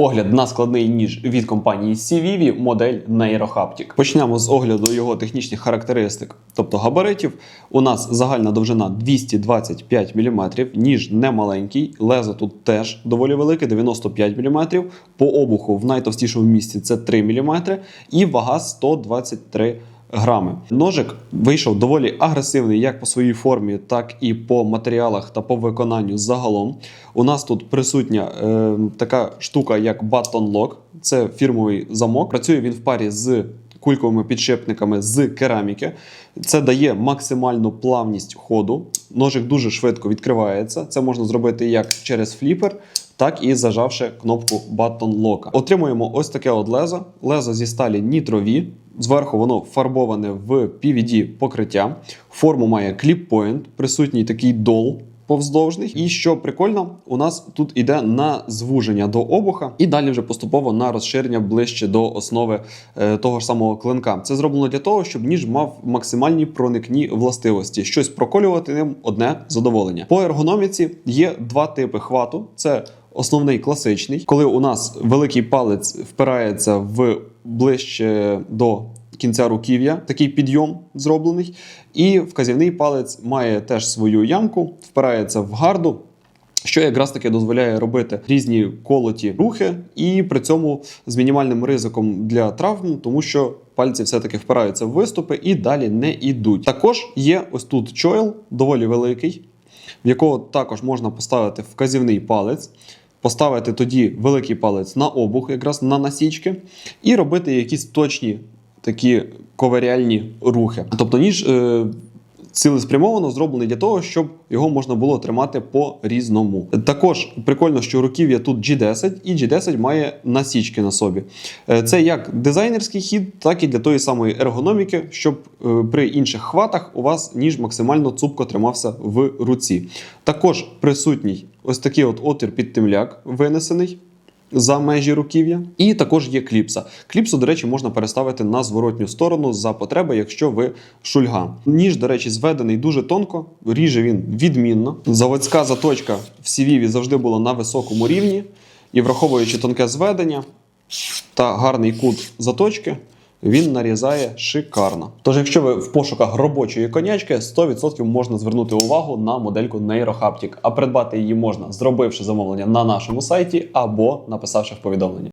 Огляд на складний ніж від компанії CVV, модель NeuroHaptic. Почнемо з огляду його технічних характеристик, тобто габаритів. У нас загальна довжина 225 мм, ніж не маленький, лезо тут теж доволі велике, 95 мм. По обуху в найтовстішому місці це 3 мм і вага 123 грами. Ножик вийшов доволі агресивний як по своїй формі, так і по матеріалах та по виконанню загалом. У нас тут присутня е, така штука, як Button Lock. Це фірмовий замок. Працює він в парі з кульковими підшипниками з кераміки. Це дає максимальну плавність ходу. Ножик дуже швидко відкривається. Це можна зробити як через фліпер, так і зажавши кнопку Button Lock. Отримуємо ось таке от лезо. Лезо зі сталі нітрові. Зверху воно фарбоване в PVD покриття. Форму має кліп-point, присутній такий дол повздовжний. І що прикольно, у нас тут іде на звуження до обуха, і далі вже поступово на розширення ближче до основи е, того ж самого клинка. Це зроблено для того, щоб ніж мав максимальні проникні властивості. Щось проколювати ним одне задоволення. По ергономіці є два типи хвату: це Основний класичний, коли у нас великий палець впирається в ближче до кінця руків'я, такий підйом зроблений, і вказівний палець має теж свою ямку, впирається в гарду. Що якраз таки дозволяє робити різні колоті рухи, і при цьому з мінімальним ризиком для травм, тому що пальці все-таки впираються в виступи і далі не йдуть. Також є ось тут чойл, доволі великий, в якого також можна поставити вказівний палець, поставити тоді великий палець на обух, якраз на насічки, і робити якісь точні такі коваріальні рухи. Тобто ніж е, цілеспрямовано зроблений для того, щоб його можна було тримати по-різному. Також прикольно, що руків'я тут G10, і G10 має насічки на собі. Е, Це як дизайнерський хід, так і для тої самої ергономіки, щоб е, при інших хватах у вас ніж максимально цупко тримався в руці. Також присутній ось такий от отвір під темляк винесений за межі руків'я. І також є кліпса. Кліпсу, до речі, можна переставити на зворотню сторону за потреби, якщо ви шульга. Ніж, до речі, зведений дуже тонко, ріже він відмінно. Заводська заточка в сівіві завжди була на високому рівні, і враховуючи тонке зведення та гарний кут заточки. Він нарізає шикарно. Тож, якщо ви в пошуках робочої конячки, 100% можна звернути увагу на модельку NeuroHaptic, а придбати її можна, зробивши замовлення на нашому сайті або написавши в повідомленні.